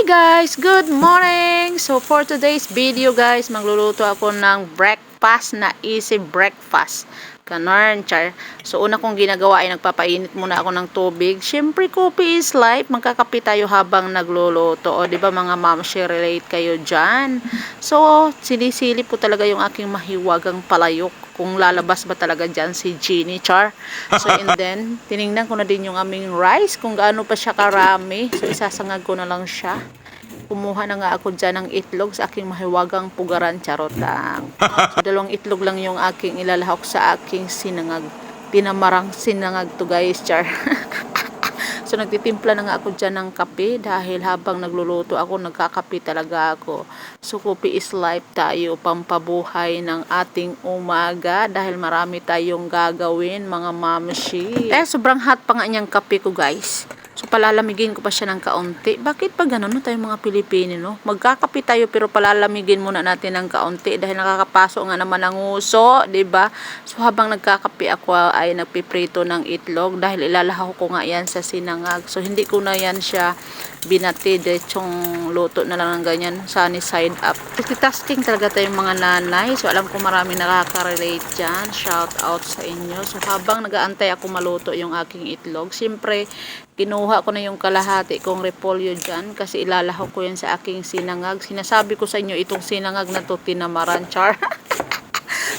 Hi guys! Good morning! So for today's video guys, magluluto ako ng breakfast na easy breakfast. Ganon, char. So una kong ginagawa ay nagpapainit muna ako ng tubig. Siyempre, coffee is life. Magkakape tayo habang nagluluto. O, di ba mga ma'am, share relate kayo dyan. So, sinisili po talaga yung aking mahiwagang palayok kung lalabas ba talaga dyan si Jeannie Char. So, and then, tiningnan ko na din yung aming rice, kung gaano pa siya karami. So, isasangag ko na lang siya. Kumuha na nga ako dyan ng itlog sa aking mahiwagang pugaran, charot lang. So, dalawang itlog lang yung aking ilalahok sa aking sinangag. Pinamarang sinangag to guys, char. So nagtitimpla na nga ako dyan ng kape dahil habang nagluluto ako, nagkakape talaga ako. So coffee is life tayo, pampabuhay ng ating umaga dahil marami tayong gagawin mga mamshi. Eh sobrang hot pa nga niyang kape ko guys. Palalamigin ko pa siya ng kaunti. Bakit pa ganun no, tayo mga Pilipino no? Magkakape tayo pero palalamigin muna natin ng kaunti dahil nakakapasok nga naman ang uso, 'di ba? So habang nagkakape ako ay nagpiprito ng itlog dahil ilalahaw ko nga yan sa sinangag. So hindi ko na yan siya binati diretsong luto na lang ng ganyan sunny side up. Multitasking talaga tayong mga nanay. So alam ko marami nakaka-relate dyan. Shout out sa inyo. So habang nagaantay ako maluto yung aking itlog, siyempre kinuha ko na yung kalahati kong repolyo dyan kasi ilalahaw ko yan sa aking sinangag. Sinasabi ko sa inyo itong sinangag na to tinamaran char.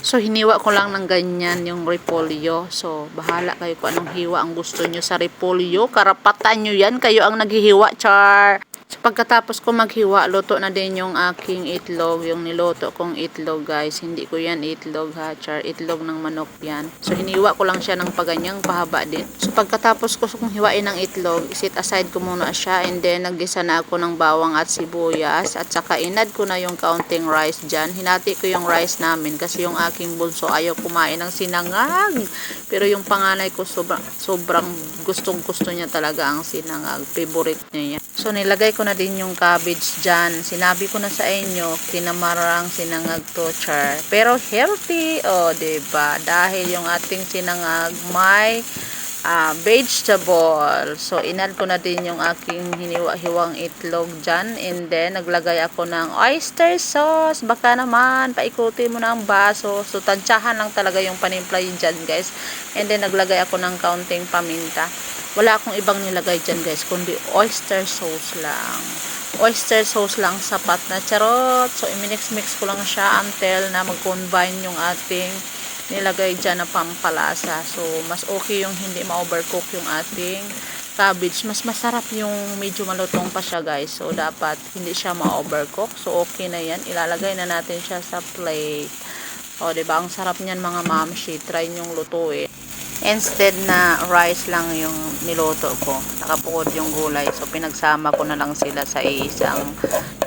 So, hiniwa ko lang ng ganyan yung repolyo. So, bahala kayo kung anong hiwa ang gusto nyo sa repolyo. Karapatan nyo yan. Kayo ang naghihiwa, char. Pagkatapos ko maghiwa, luto na din yung aking itlog. Yung niluto kong itlog, guys. Hindi ko yan itlog, ha, char. Itlog ng manok yan. So, hiniwa ko lang siya ng paganyang pahaba din. So, pagkatapos ko kung hiwain ng itlog, isit aside ko muna siya. And then, naggisa na ako ng bawang at sibuyas. At saka, inad ko na yung counting rice dyan. Hinati ko yung rice namin kasi yung aking bunso ayaw kumain ng sinangag. Pero yung panganay ko, sobrang, sobrang gustong gusto niya talaga ang sinangag. Favorite niya yan. So, nilagay ko na din yung cabbage dyan. Sinabi ko na sa inyo, kinamarang sinangag to, char. Pero healthy, o, oh, diba? Dahil yung ating sinangag may ah, vegetable. So, inad ko na din yung aking hiniwa-hiwang itlog dyan. And then, naglagay ako ng oyster sauce. Baka naman, paikutin mo na ang baso. So, tansyahan lang talaga yung panimpla yun dyan, guys. And then, naglagay ako ng kaunting paminta. Wala akong ibang nilagay dyan, guys, kundi oyster sauce lang. Oyster sauce lang, sapat na charot. So, iminix-mix ko lang siya until na mag-combine yung ating nilagay dyan na pampalasa. So, mas okay yung hindi ma-overcook yung ating cabbage. Mas masarap yung medyo malutong pa siya, guys. So, dapat hindi siya ma-overcook. So, okay na yan. Ilalagay na natin siya sa plate. O, diba? Ang sarap niyan, mga mamshi. Try nyong lutuin. Instead na rice lang yung niluto ko, nakapukod yung gulay. So, pinagsama ko na lang sila sa isang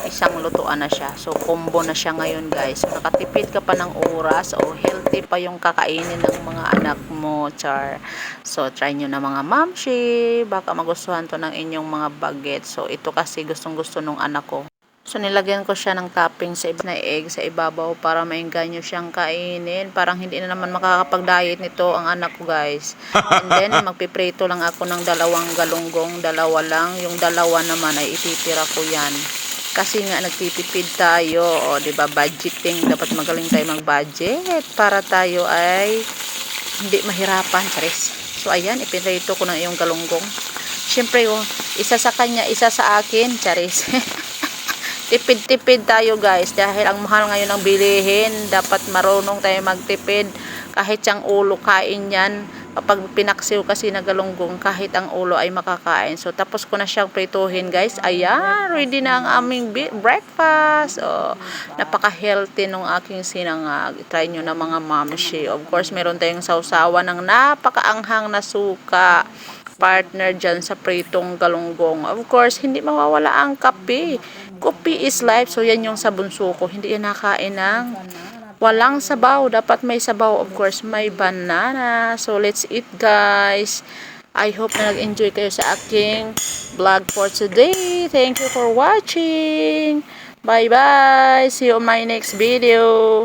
isang lutuan na siya. So, combo na siya ngayon, guys. Nakatipid ka pa ng oras o healthy pa yung kakainin ng mga anak mo, char. So, try nyo na mga mamshi. Baka magustuhan to ng inyong mga baget. So, ito kasi gustong-gusto nung anak ko. So, nilagyan ko siya ng topping sa na egg sa ibabaw para maingganyo siyang kainin. Parang hindi na naman makakapag-diet nito ang anak ko, guys. And then, magpiprito lang ako ng dalawang galunggong. Dalawa lang. Yung dalawa naman ay ititira ko yan. Kasi nga, nagtitipid tayo. O, di ba budgeting. Dapat magaling tayo mag-budget para tayo ay hindi mahirapan. Charis. So, ayan, ipinrito ko na yung galunggong. Siyempre, oh, isa sa kanya, isa sa akin. Charis. tipid-tipid tayo guys. Dahil ang mahal ngayon ng bilihin dapat marunong tayo magtipid. Kahit yung ulo kain yan kapag pinaksiw kasi na galunggong kahit ang ulo ay makakain so tapos ko na siyang prituhin guys ayan ready na ang aming breakfast oh, napaka healthy nung aking sinangag try nyo na mga mamshi of course meron tayong sausawa ng napakaanghang na suka partner dyan sa pritong galunggong. Of course, hindi mawawala ang kape. Kape is life. So, yan yung sa bunso ko. Hindi yan nakain ng walang sabaw. Dapat may sabaw. Of course, may banana. So, let's eat guys. I hope na nag-enjoy kayo sa aking vlog for today. Thank you for watching. Bye-bye. See you on my next video.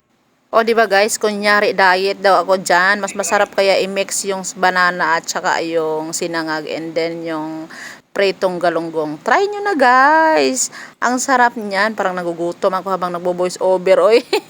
O, di ba guys, kunyari diet daw ako dyan, mas masarap kaya i-mix yung banana at saka yung sinangag and then yung pritong galunggong. Try nyo na guys. Ang sarap niyan. Parang nagugutom ako habang nagbo-voice over. Oy.